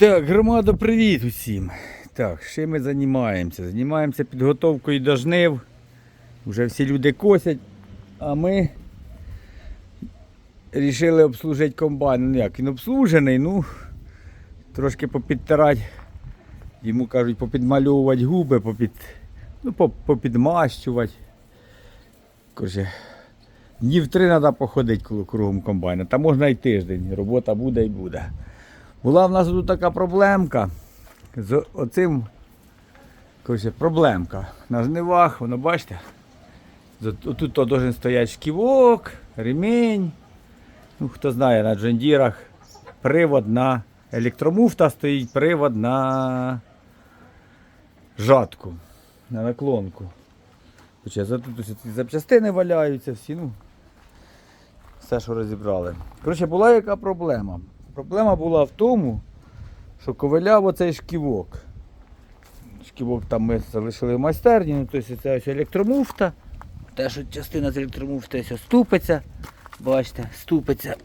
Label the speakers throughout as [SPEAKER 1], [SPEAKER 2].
[SPEAKER 1] Так, громада, привіт усім. Так, що ми займаємося? Займаємося підготовкою до жнив. Уже всі люди косять, а ми вирішили обслужити комбайн. Ну як, він обслужений, ну трошки попідтирати. Йому кажуть, попідмальовувати губи, попід, ну, поп- попідмащувати. Короче, днів три треба походити кругом комбайна. Та можна і тиждень. Робота буде і буде. Була в нас тут така проблемка з оцим. Коротше, проблемка. На жнивах, воно бачите? Тут то должен стояти шківок, ремінь. Ну, хто знає, на джендірах привод на електромуфта стоїть привод на жатку, на наклонку. Хоча за- тут ці запчастини валяються всі, ну, все, що розібрали. Коротше, була яка проблема? Проблема була в тому, що ковиляв оцей шківок. Шківок там ми залишили в майстерні, ну, тобто це ось електромуфта. Те, що частина з електромуфти ось ступиться. Бачите, ступиться.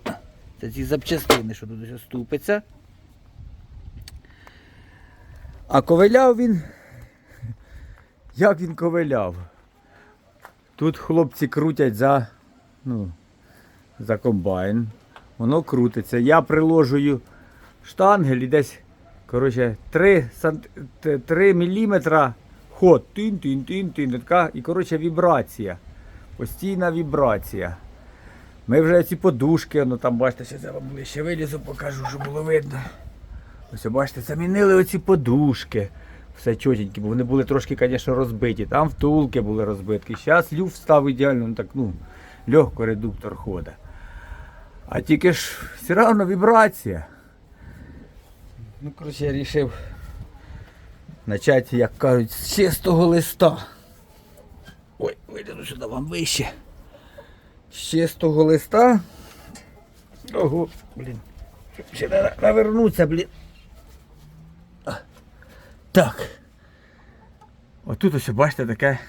[SPEAKER 1] Це ці запчастини, що тут ось ступиться. А ковиляв він. Як він ковиляв? Тут хлопці крутять за, ну, за комбайн. Воно крутиться. Я приложую штангель і десь коротше, 3, сант... 3 мм ход. Тин-тин-тин-тин. Така, і коротше вібрація. Постійна вібрація. Ми вже ці подушки, ну там бачите, я вам ближче вилізу, покажу, щоб було видно. Ось бачите, замінили оці подушки. Все чотенькі, бо вони були трошки, звісно, розбиті. Там втулки були розбитки. Зараз люфт став ідеально, ну так, ну, легко редуктор ходить. А тільки ж все одно вібрація. Ну, коротше, я вирішив почати, як кажуть, з чистого листа. Ой, вийду сюди вам вище. З чистого листа. Ого, блін. Ще треба навернутися, блін. Так. Отут ось, бачите, таке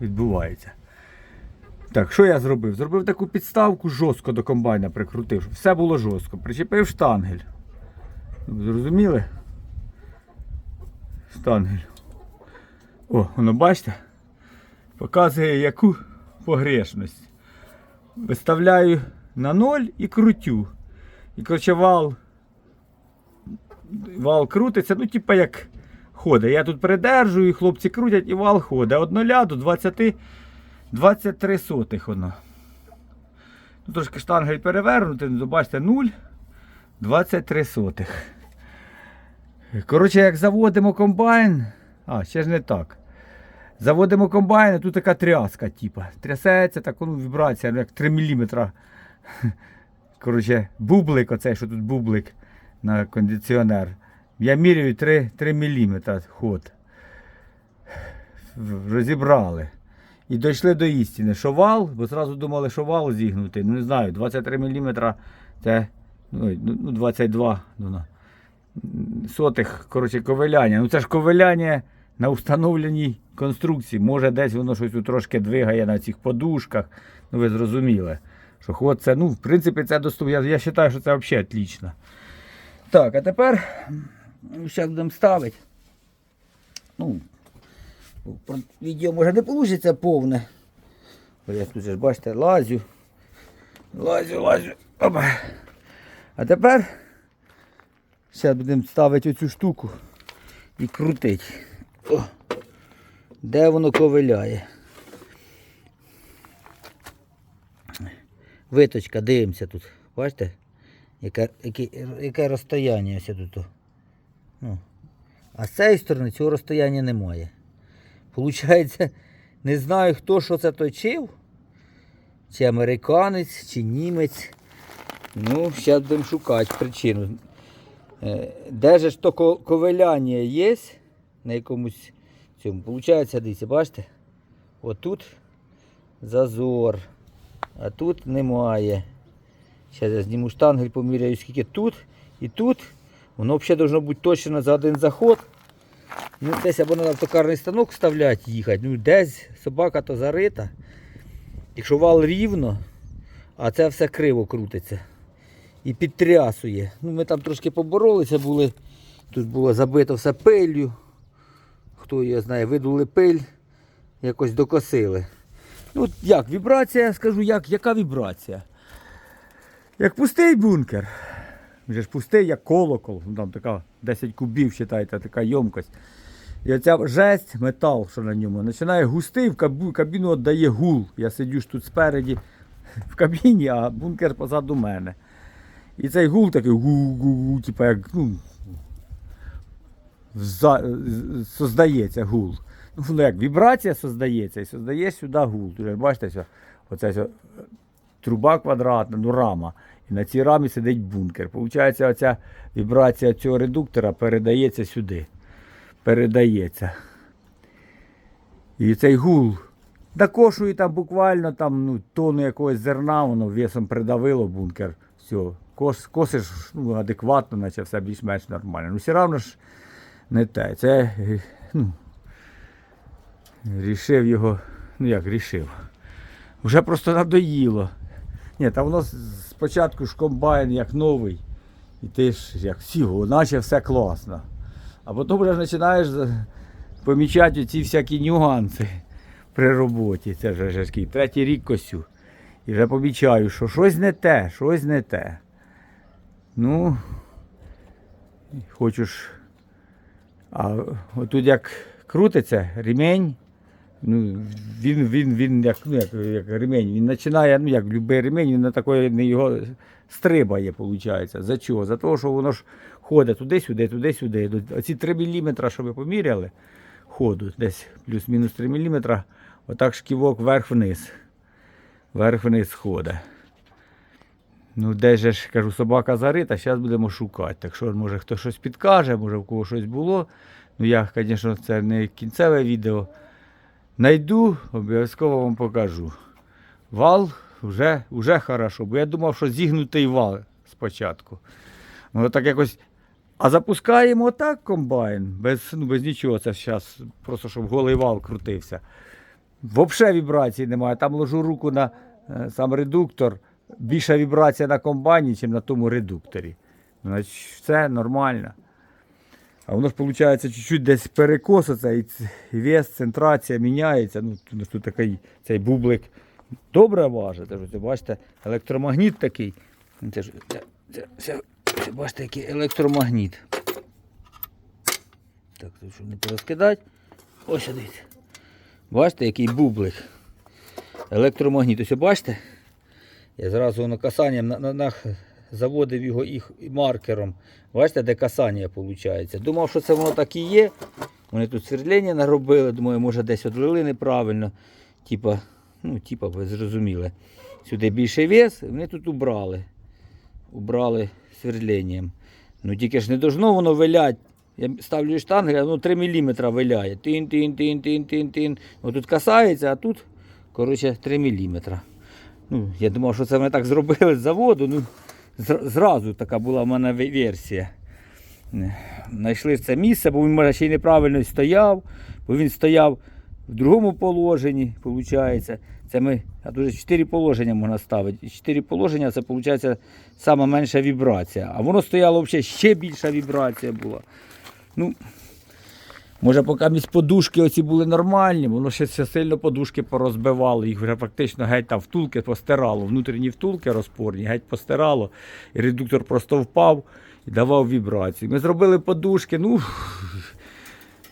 [SPEAKER 1] відбувається. Так, що я зробив? Зробив таку підставку жорстко до комбайна прикрутив, щоб все було жорстко. Причепив штангель. Зрозуміли? Штангель. О, воно бачите? Показує яку погрешність. Виставляю на ноль і крутю. І коротше вал. Вал крутиться, ну, типа як ходить. Я тут придержую, і хлопці крутять і вал ходить. От 0 до 20, 23 сотих воно. Ну, трошки штангель перевернути, ну, бачите, 0, 23 сотих. Коротше, як заводимо комбайн. А, ще ж не так. Заводимо комбайн, а тут така тряска, типа. Трясеться, так ну, вібрація, ну, як 3 мм. Коротше, бублик, оцей, що тут бублик на кондиціонер. Я міряю 3, 3 мм ход. Розібрали. І дійшли до істини, що вал, бо зразу думали, що вал зігнутий. Ну не знаю, 23 мм це ну, ну, 22 ну, сотих коротше, ковиляння. Ну це ж ковиляння на встановленій конструкції. Може десь воно щось трошки двигає на цих подушках. Ну ви зрозуміли. Що ход це, ну, в принципі, це доступно. Я, я вважаю, що це взагалі отлично. Так, а тепер зараз будемо ставити. Ну, відео може не вийде повне. Я тут ж бачите, лазю. Лазю, лазю. Опа. А тепер зараз будемо ставити оцю штуку і крутити. О, де воно ковиляє. Виточка, дивимося тут. Бачите? Яке, яке, яке розстояння ось тут. Ну. А з цієї сторони цього розстояння немає. Получається, не знаю, хто що це точив. Чи американець, чи німець. Ну, зараз будемо шукати причину. Е, Де ж то ко- ковиляння є на якомусь цьому. Получається, дивіться, бачите? Отут зазор. А тут немає. Зараз я зніму штангель, поміряю, скільки тут і тут. Воно взагалі должно бути точно за один заход. Ну, десь або треба в токарний станок вставляти, їхати. Ну, десь собака то зарита. Якщо вал рівно, а це все криво крутиться. І підтрясує. Ну, ми там трошки поборолися були. Тут було забито все пиллю. Хто її знає, видули пиль, якось докосили. Ну, як, вібрація, скажу, як, яка вібрація? Як пустий бункер. Він же ж пустий, як колокол. Ну, Там така 10 кубів, вважайте, така ємкость. І оця жесть, метал, що на ньому, починає густий, в кабіну віддає гул. Я сидю ж тут спереді в кабіні, а бункер позаду мене. І цей гул такий гу-гу-гу, типу як, ну, создається гул. Ну, воно як вібрація создається і создає сюди гул. Бачите, що, все, труба квадратна, ну рама. На цій рамі сидить бункер. Получається, оця вібрація цього редуктора передається сюди. Передається. І цей гул накошує там буквально там, ну, тонну якогось зерна, воно весом придавило бункер. Все, кос, косиш ну, адекватно, наче все більш-менш нормально. Ну, все одно ж не те. Це ну, рішив його, ну як рішив. Вже просто надоїло. Ні, та воно спочатку ж комбайн як новий. І ти ж як сіго, наче все класно. А потім вже починаєш помічати ці всякі нюанси при роботі. Це вже, такий третій рік косю. І вже помічаю, що щось не те, щось не те. Ну, хочу ж. А отут як крутиться ремень, ну, він, він, він як, ну, як, як ремень, він починає, ну як будь-який ремень, він на такої не його стрибає, виходить. За чого? За того, що воно ж ходить туди-сюди, туди-сюди. Оці 3 мм, що ви поміряли, ходу, десь плюс-мінус 3 мм, отак шківок вверх-вниз. Вверх-вниз ходить. Ну, де ж, кажу, собака зарита, зараз будемо шукати. Так що, може, хто щось підкаже, може, в кого щось було. Ну, я, звісно, це не кінцеве відео. Найду, обов'язково вам покажу. Вал вже, вже хорошо, бо я думав, що зігнутий вал спочатку. Ну, так якось. А запускаємо так комбайн, без, ну, без нічого. Це зараз просто щоб голий вал крутився. Взагалі вібрації немає. Там ложу руку на е, сам редуктор. Більша вібрація на комбайні, ніж на тому редукторі. Все нормально. А воно ж виходить чуть-чуть десь перекос, оцей ц- і вес, центрація міняється. Ну, тут, такий цей бублик добре важить. Бачите, електромагніт такий. Це ж, це, це, це, це, бачите, який електромагніт. Так, тут щоб не порозкидати. Ось дивіться. Бачите, який бублик. Електромагніт. Ось бачите? Я зразу воно касанням на, на, на, заводив його їх маркером. Бачите, де касання виходить. Думав, що це воно так і є. Вони тут свердлення наробили, думаю, може десь одлили неправильно. Типа, ну, типа, ви зрозуміли. Сюди більший вес, вони тут убрали. Убрали свердленням. Ну тільки ж не должно воно вилять. Я ставлю штангель, воно 3 мм виляє. Тин, тин, тин, тин, тин, тин. Отут касається, а тут, коротше, 3 мм. Ну, я думав, що це вони так зробили з заводу. Ну, зразу така була в мене версія. Знайшли це місце, бо він ще й неправильно стояв, бо він стояв в другому положенні, виходить. Це ми, а дуже же чотири положення можна ставити. Чотири положення це виходить сама вібрація. А воно стояло взагалі ще більша вібрація була. Ну, Може, поки місь подушки оці були нормальні, воно ще сильно подушки порозбивало, їх вже фактично геть там втулки постирало, внутрішні втулки розпорні, геть постирало, і редуктор просто впав і давав вібрації. Ми зробили подушки, ну,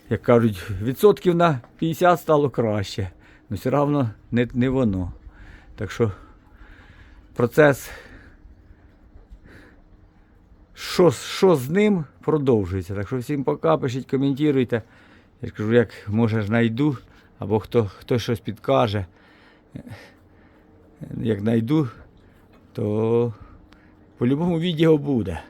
[SPEAKER 1] як кажуть, відсотків на 50 стало краще. Ну, все одно не, не воно. Так що процес, що, що з ним продовжується. Так що всім пока, пишіть, коментуйте. Я ж кажу, як може знайду, або хто, хто щось підкаже. Як знайду, то по-любому відео буде.